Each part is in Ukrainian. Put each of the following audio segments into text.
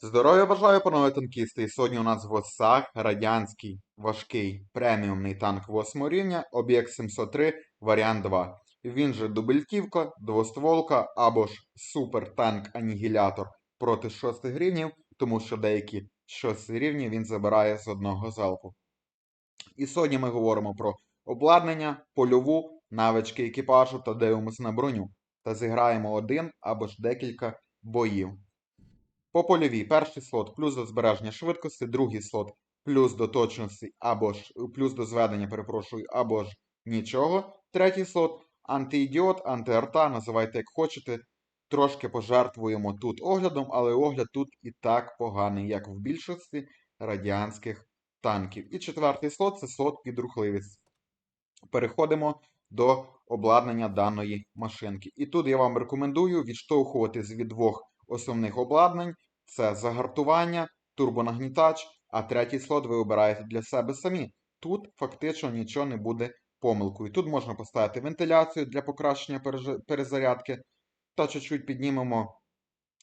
Здоров'я бажаю, панове танкісти. І сьогодні у нас в гостях радянський важкий преміумний танк 8 рівня, об'єкт 703, варіант 2. Він же дубельтівка, двостволка або ж супер-танк-анігілятор проти 6 рівнів, тому що деякі 6 рівні він забирає з одного залпу. І сьогодні ми говоримо про обладнання, польову, навички екіпажу та дивимося на броню. Та зіграємо один або ж декілька боїв. По польовій перший слот плюс до збереження швидкості, другий слот плюс до точності або ж плюс до зведення, перепрошую, або ж нічого. Третій слот антиідіот, антиарта, називайте як хочете. Трошки пожертвуємо тут оглядом, але огляд тут і так поганий, як в більшості радянських танків. І четвертий слот це слот під рухливість. Переходимо до обладнання даної машинки. І тут я вам рекомендую відштовхуватись від двох основних обладнань: це загартування, турбонагнітач, а третій слот ви обираєте для себе самі. Тут фактично нічого не буде помилкою. Тут можна поставити вентиляцію для покращення перезарядки та чуть-чуть піднімемо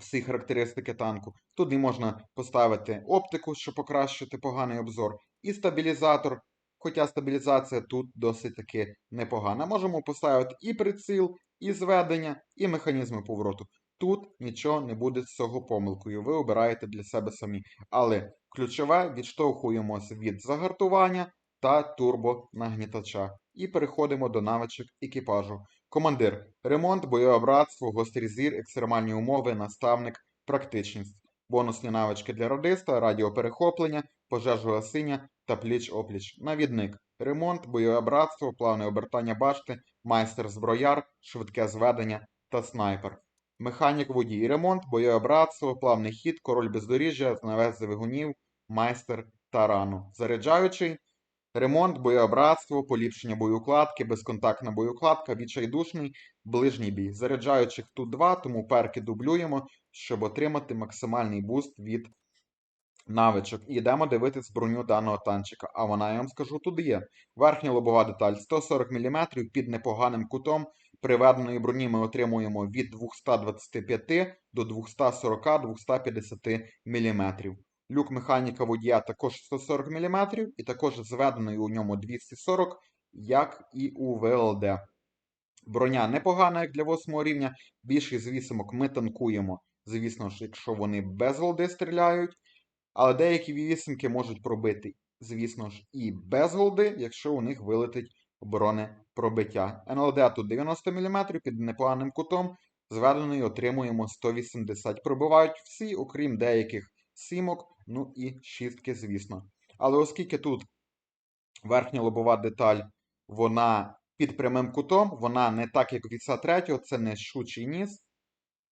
всі характеристики танку. Тут і можна поставити оптику, щоб покращити поганий обзор, і стабілізатор. Хоча стабілізація тут досить таки непогана. Можемо поставити і приціл, і зведення, і механізми повороту. Тут нічого не буде з цього помилкою. Ви обираєте для себе самі. Але ключове відштовхуємося від загартування та турбонагнітача. І переходимо до навичок екіпажу. Командир, ремонт, бойове братство, гострий зір, екстремальні умови, наставник, практичність. Бонусні навички для радиста, радіоперехоплення, пожежогасіння та пліч-опліч. Навідник. Ремонт, бойове братство, плавне обертання башти, майстер зброяр, швидке зведення та снайпер. Механік водій. Ремонт, бойове братство, плавний хід, король бездоріжжя, знавець двигунів, майстер тарану. Заряджаючий. Ремонт, бойове братство, поліпшення боєукладки, безконтактна боєукладка, відчайдушний, ближній бій. Заряджаючих тут два, тому перки дублюємо, щоб отримати максимальний буст від навичок. І йдемо дивитись броню даного танчика. А вона, я вам скажу, тут є. Верхня лобова деталь 140 мм під непоганим кутом. Приведеної броні ми отримуємо від 225 до 240-250 мм. Люк механіка водія також 140 мм, і також зведений у ньому 240, як і у ВЛД. Броня непогана, як для 8 рівня. Більшість звісимок ми танкуємо, звісно ж, якщо вони без голди стріляють. Але деякі вісімки можуть пробити, звісно ж, і без голди, якщо у них вилетить бронепробиття. НЛД тут 90 мм під непоганим кутом. Зведеної отримуємо 180. Пробивають всі, окрім деяких сімок, ну і шістки, звісно. Але оскільки тут верхня лобова деталь, вона під прямим кутом, вона не так, як від 3 це не щучий ніс.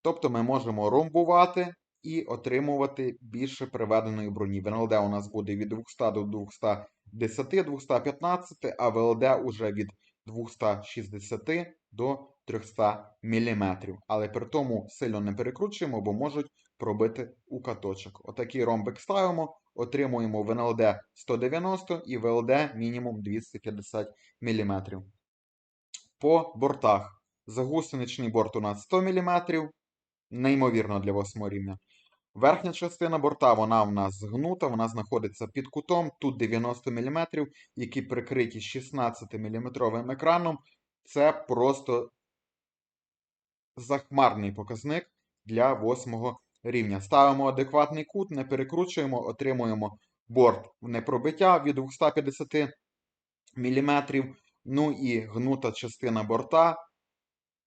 Тобто ми можемо ромбувати і отримувати більше приведеної броні. В НЛД у нас буде від 200 до 210, 215, а ВЛД уже від 260 до 300 мм. Але при тому сильно не перекручуємо, бо можуть пробити у каточок. Отакий ромбик ставимо, отримуємо в НЛД 190 і ВЛД мінімум 250 мм. По бортах. Загусеничний борт у нас 100 мм, неймовірно для 8 рівня. Верхня частина борта, вона в нас згнута, вона знаходиться під кутом, тут 90 мм, які прикриті 16-мм екраном. Це просто захмарний показник для 8 рівня. Ставимо адекватний кут, не перекручуємо, отримуємо борт в непробиття від 250 мм. Ну і гнута частина борта.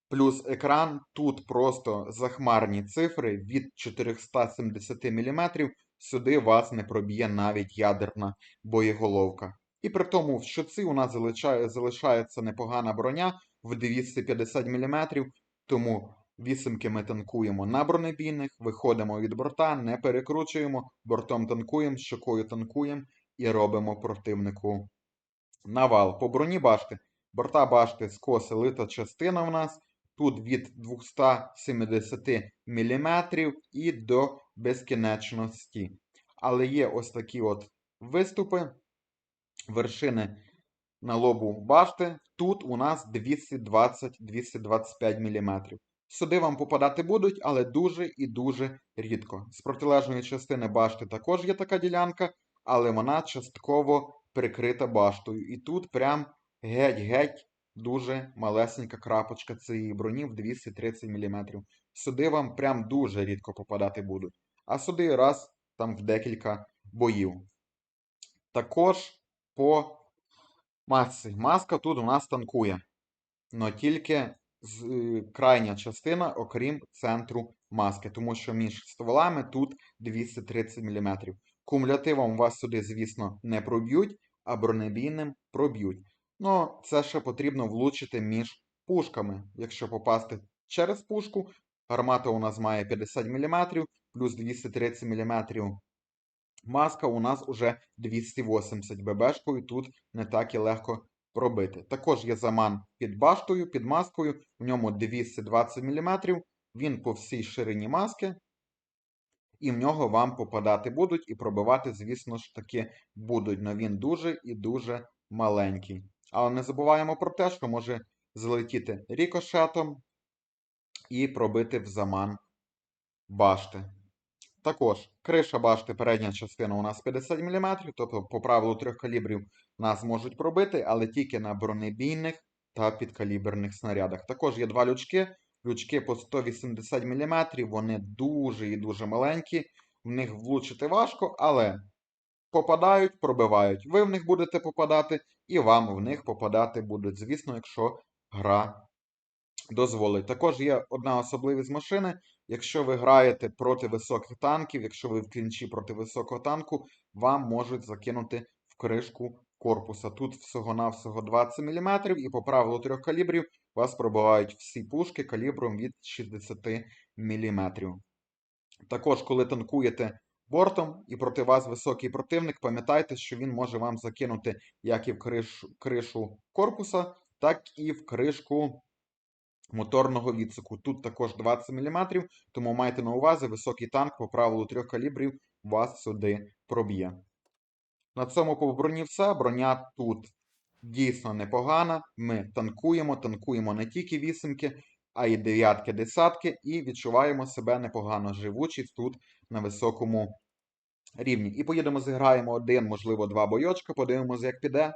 Плюс екран, тут просто захмарні цифри від 470 мм. Сюди вас не проб'є навіть ядерна боєголовка. І при тому в щоці у нас залишається непогана броня в 250 мм, тому вісимки ми танкуємо на бронебійних, виходимо від борта, не перекручуємо, бортом танкуємо, щокою танкуємо і робимо противнику навал. По броні башти. Борта башти скоси лита частина в нас. Тут від 270 мм і до безкінечності. Але є ось такі от виступи, вершини на лобу башти. Тут у нас 220-225 мм. Сюди вам попадати будуть, але дуже і дуже рідко. З протилежної частини башти також є така ділянка, але вона частково прикрита баштою. І тут прям геть-геть дуже малесенька крапочка цієї броні в 230 мм. Сюди вам прям дуже рідко попадати будуть. А сюди раз там в декілька боїв. Також по масці. Маска тут у нас танкує. Но тільки з, е, крайня частина, окрім центру маски, тому що між стволами тут 230 мм. Кумулятивом вас сюди, звісно, не проб'ють, а бронебійним проб'ють. Ну, це ще потрібно влучити між пушками. Якщо попасти через пушку, гармата у нас має 50 мм, плюс 230 мм. Маска у нас уже 280 ББшкою, тут не так і легко пробити. Також є заман під баштою, під маскою, в ньому 220 мм, він по всій ширині маски, і в нього вам попадати будуть і пробивати, звісно ж таки, будуть. Но він дуже і дуже маленький. Але не забуваємо про те, що може злетіти рікошетом і пробити в заман башти. Також криша башти, передня частина у нас 50 мм, тобто по правилу трьох калібрів нас можуть пробити, але тільки на бронебійних та підкаліберних снарядах. Також є два лючки. Лючки по 180 мм, вони дуже і дуже маленькі. В них влучити важко, але попадають, пробивають. Ви в них будете попадати, і вам в них попадати будуть, звісно, якщо гра дозволить. Також є одна особливість машини. Якщо ви граєте проти високих танків, якщо ви в клінчі проти високого танку, вам можуть закинути в кришку корпуса. Тут всього-навсього 20 мм, і по правилу трьох калібрів вас пробивають всі пушки калібром від 60 мм. Також, коли танкуєте бортом і проти вас високий противник, пам'ятайте, що він може вам закинути як і в кришу, кришу корпуса, так і в кришку моторного відсоку. Тут також 20 мм, тому майте на увазі, високий танк по правилу трьох калібрів вас сюди проб'є. На цьому по броні все. Броня тут дійсно непогана. Ми танкуємо, танкуємо не тільки вісімки, а й дев'ятки, десятки, і відчуваємо себе непогано живучість тут на високому рівні. І поїдемо, зіграємо один, можливо, два бойочка, подивимося, як піде.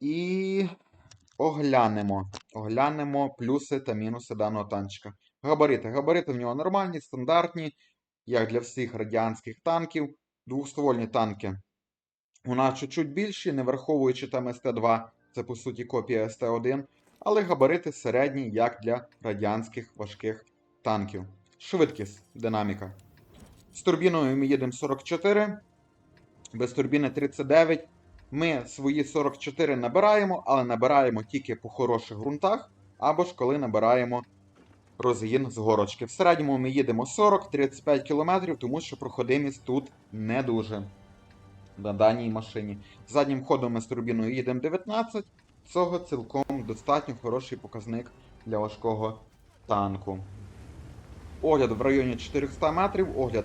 І оглянемо. Оглянемо плюси та мінуси даного танчика. Габарити. Габарити в нього нормальні, стандартні, як для всіх радянських танків. Двохствольні танки у нас чуть-чуть більші, не враховуючи там СТ-2, це по суті копія СТ-1, але габарити середні, як для радянських важких танків. Швидкість, динаміка. З турбіною ми їдемо 44, без турбіни 39. Ми свої 44 набираємо, але набираємо тільки по хороших ґрунтах, або ж коли набираємо розгін з горочки. В середньому ми їдемо 40-35 км, тому що проходимість тут не дуже на даній машині. Заднім ходом ми з турбіною їдемо 19. Цього цілком достатньо хороший показник для важкого танку. Огляд в районі 400 метрів. Огляд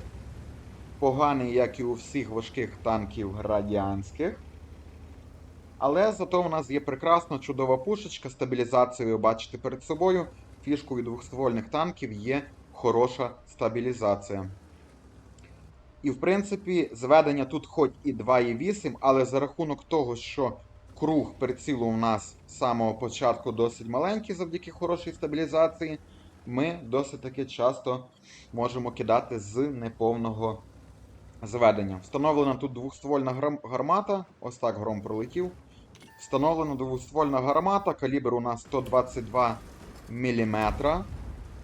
поганий, як і у всіх важких танків радянських. Але зато у нас є прекрасна чудова пушечка, стабілізацією бачите перед собою. Фішкою двохствольних танків є хороша стабілізація. І, в принципі, зведення тут хоч і 2,8, але за рахунок того, що круг прицілу у нас з самого початку досить маленький завдяки хорошій стабілізації, ми досить таки часто можемо кидати з неповного зведення. Встановлена тут двохствольна гармата. Ось так гром пролетів. Встановлена двохствольна гармата, калібр у нас 122 мм.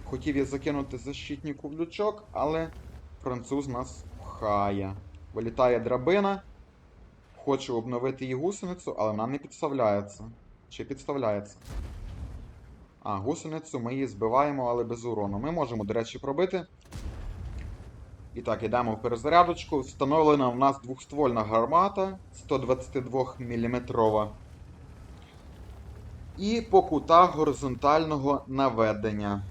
Хотів я закинути защитнику в лючок, але француз нас пхає. Вилітає драбина. Хочу обновити її гусеницю, але вона не підставляється. Чи підставляється? А, гусеницю ми її збиваємо, але без урону. Ми можемо, до речі, пробити. І так, йдемо в перезарядочку. Встановлена в нас двохствольна гармата 122 мм. І по кутах горизонтального наведення.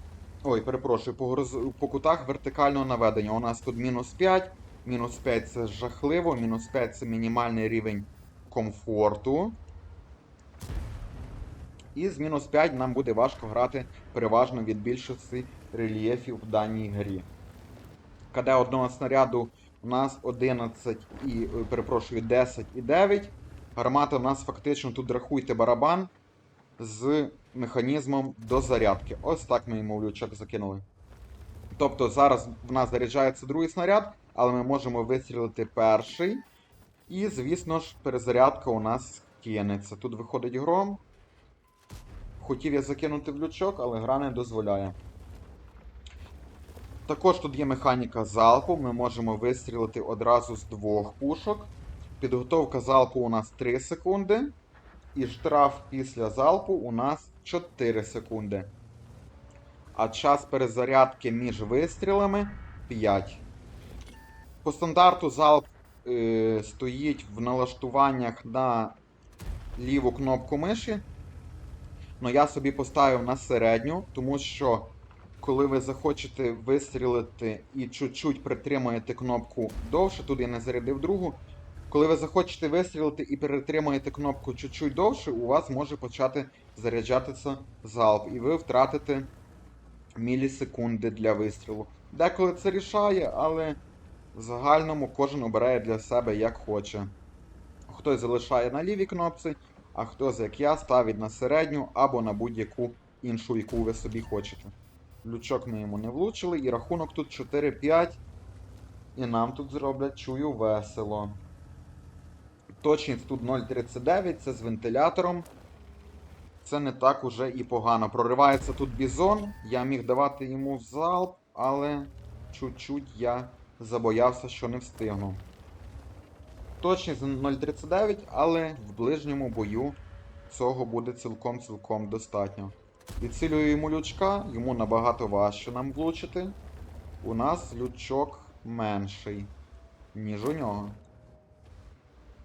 Ой, перепрошую, по, гороз... по кутах вертикального наведення. У нас тут мінус 5. Мінус 5 це жахливо, мінус 5 це мінімальний рівень комфорту. І з мінус 5 нам буде важко грати переважно від більшості рельєфів в даній грі. КД одного снаряду у нас 11 і, е, перепрошую, 10 і 9. Гармата у нас фактично тут рахуйте барабан з механізмом до зарядки. Ось так ми йому в лючок закинули. Тобто зараз в нас заряджається другий снаряд, але ми можемо вистрілити перший. І, звісно ж, перезарядка у нас кинеться. Тут виходить гром. Хотів я закинути в лючок, але гра не дозволяє. Також тут є механіка залпу. Ми можемо вистрілити одразу з двох пушок. Підготовка залпу у нас 3 секунди. І штраф після залпу у нас 4 секунди. А час перезарядки між вистрілами 5. По стандарту залп е, стоїть в налаштуваннях на ліву кнопку миші. Но я собі поставив на середню, тому що коли ви захочете вистрілити і чуть-чуть притримаєте кнопку довше, тут я не зарядив другу. Коли ви захочете вистрілити і перетримаєте кнопку чуть-чуть довше, у вас може почати заряджатися залп, і ви втратите мілісекунди для вистрілу. Деколи це рішає, але в загальному кожен обирає для себе як хоче. Хтось залишає на лівій кнопці, а хтось, як я, ставить на середню або на будь-яку іншу, яку ви собі хочете. Лючок ми йому не влучили, і рахунок тут 4-5. І нам тут зроблять чую весело. Точність тут 0.39, це з вентилятором. Це не так уже і погано. Проривається тут бізон. Я міг давати йому залп, але чуть-чуть я забоявся, що не встигну. Точність 0.39, але в ближньому бою цього буде цілком-цілком достатньо. Відцілюю йому лючка, йому набагато важче нам влучити. У нас лючок менший, ніж у нього.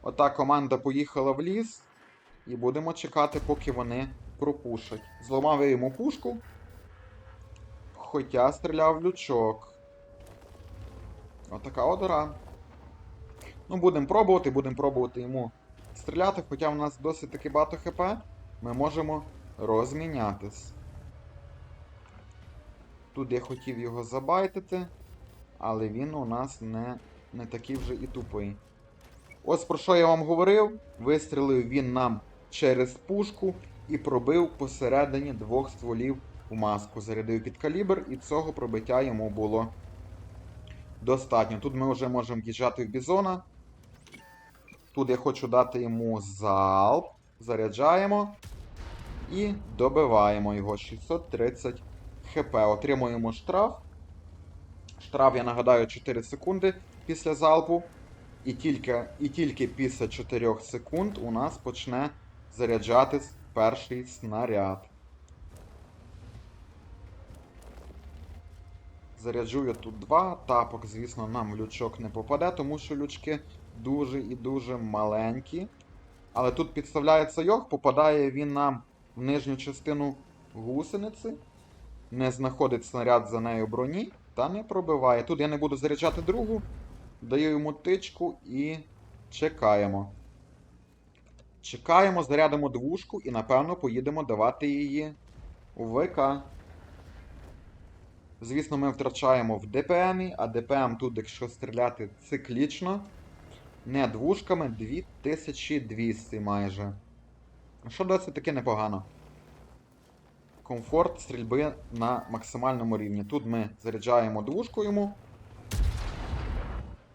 Ота команда поїхала в ліс. І будемо чекати, поки вони пропушать. Зламав я йому пушку. Хоча стріляв лючок. Отака одора. Ну, будемо пробувати, будемо пробувати йому стріляти, хоча в нас досить таки багато хп, ми можемо розмінятись. Тут я хотів його забайтити, але він у нас не, не такий вже і тупий. Ось про що я вам говорив. Вистрілив він нам через пушку і пробив посередині двох стволів у маску. Зарядив під калібр, і цього пробиття йому було достатньо. Тут ми вже можемо в'їжджати в бізона. Тут я хочу дати йому залп. Заряджаємо. І добиваємо його 630 хп. Отримуємо штраф. Штраф, я нагадаю, 4 секунди після залпу. І тільки, і тільки після 4 секунд у нас почне заряджатись перший снаряд. Заряджу я тут два. Тапок, звісно, нам в лючок не попаде, тому що лючки дуже і дуже маленькі. Але тут підставляється йог, попадає він нам в нижню частину гусениці, не знаходить снаряд за нею броні та не пробиває. Тут я не буду заряджати другу. Даю йому тичку і чекаємо. Чекаємо, зарядимо двушку і, напевно, поїдемо давати її у ВК. Звісно, ми втрачаємо в ДПМі, а ДПМ тут, якщо стріляти циклічно, не двушками, 2200 майже. Що досить таки непогано. Комфорт стрільби на максимальному рівні. Тут ми заряджаємо двушку йому.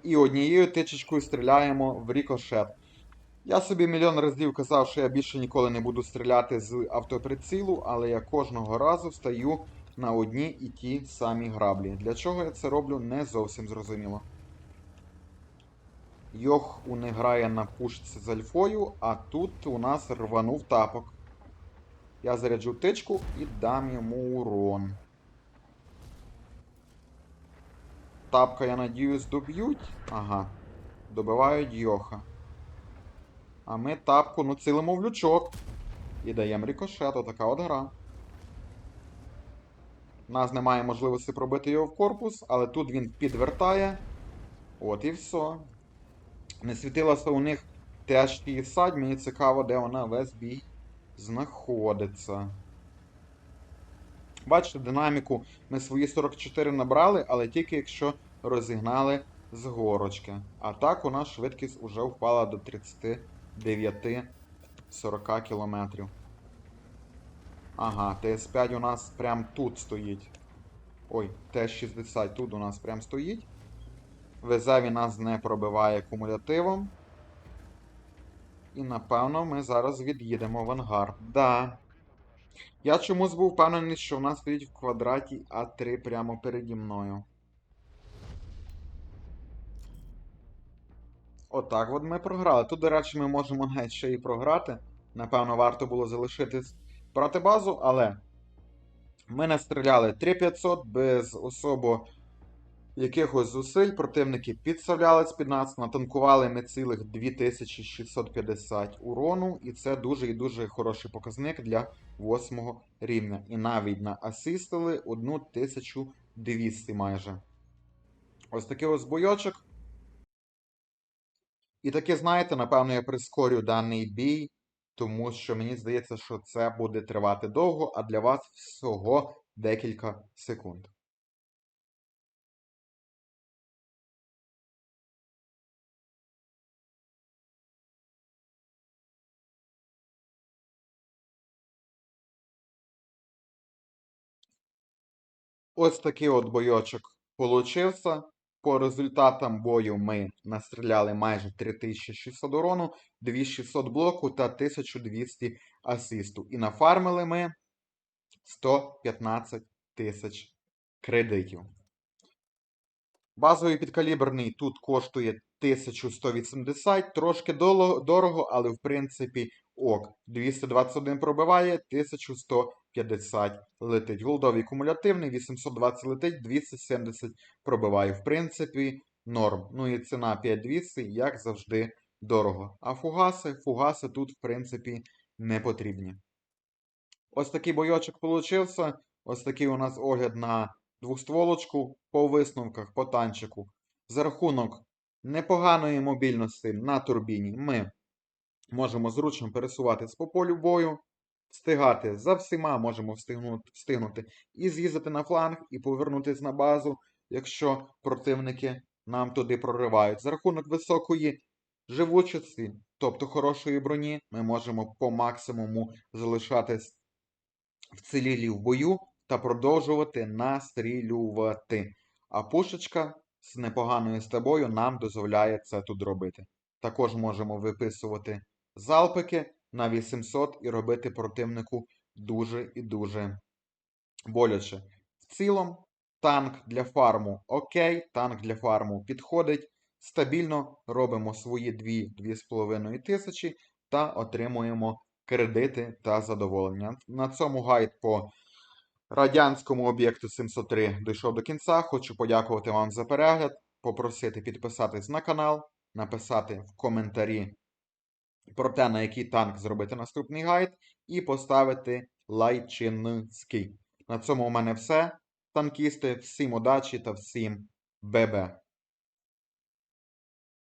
І однією тичечкою стріляємо в рікошет. Я собі мільйон разів казав, що я більше ніколи не буду стріляти з автоприцілу, але я кожного разу стаю на одні і ті самі граблі. Для чого я це роблю, не зовсім зрозуміло. Йох у не грає на пушці з альфою, а тут у нас рванув тапок. Я заряджу тичку і дам йому урон. Тапка, я надіюсь, доб'ють. Ага. Добивають Йоха. А ми тапку ну цілимо в лючок. І даємо рикошет, отака от гра. У нас немає можливості пробити його в корпус, але тут він підвертає. От і все. Не світилася у них теж садь, мені цікаво, де вона весь бій знаходиться. Бачите, динаміку ми свої 44 набрали, але тільки якщо розігнали з горочки. А так у нас швидкість вже впала до 39-40 км. Ага, ТС5 у нас прям тут стоїть. Ой, Т-60 тут у нас прям стоїть. Везеві нас не пробиває кумулятивом. І напевно ми зараз від'їдемо в ангар. Да. Я чомусь був впевнений, що в нас стоїть в квадраті А3 прямо переді мною. Отак от ми програли. Тут, до речі, ми можемо геть ще і програти. Напевно, варто було залишитись проти базу, але ми настріляли 3500 без особо якихось зусиль. Противники підставлялись під нас, натанкували ми цілих 2650 урону, і це дуже і дуже хороший показник для 8 рівня. І навіть наасистили 1200 майже. Ось такий ось бойочок. І таки, знаєте, напевно, я прискорю даний бій, тому що мені здається, що це буде тривати довго, а для вас всього декілька секунд. Ось такий от бойочок получився. По результатам бою ми настріляли майже 3600 урону, 2600 блоку та 1200 асисту. І нафармили ми 115 тисяч кредитів. Базовий підкаліберний тут коштує 1180, трошки дорого, але в принципі ок. 221 пробиває, 1150 летить. Голдовий кумулятивний, 820 летить, 270 пробиває. В принципі, норм. Ну і ціна 5200, як завжди, дорого. А фугаси, фугаси тут, в принципі, не потрібні. Ось такий бойочок получився. Ось такий у нас огляд на двохстволочку по висновках, по танчику. За рахунок непоганої мобільності на турбіні ми можемо зручно пересуватись по полю бою, встигати за всіма, можемо встигнути, і з'їздити на фланг, і повернутися на базу, якщо противники нам туди проривають. За рахунок високої живучості, тобто хорошої броні, ми можемо по максимуму залишатись вцілілі в бою та продовжувати настрілювати. А пушечка з непоганою стабою нам дозволяє це тут робити. Також можемо виписувати залпики на 800 і робити противнику дуже і дуже боляче. В цілому, танк для фарму окей, танк для фарму підходить. Стабільно робимо свої 2-2,5 тисячі та отримуємо кредити та задоволення. На цьому гайд по радянському об'єкту 703 дійшов до кінця. Хочу подякувати вам за перегляд, попросити підписатись на канал, написати в коментарі про те, на який танк зробити наступний гайд, і поставити лайчинський. На цьому у мене все. Танкісти, всім удачі та всім ББ.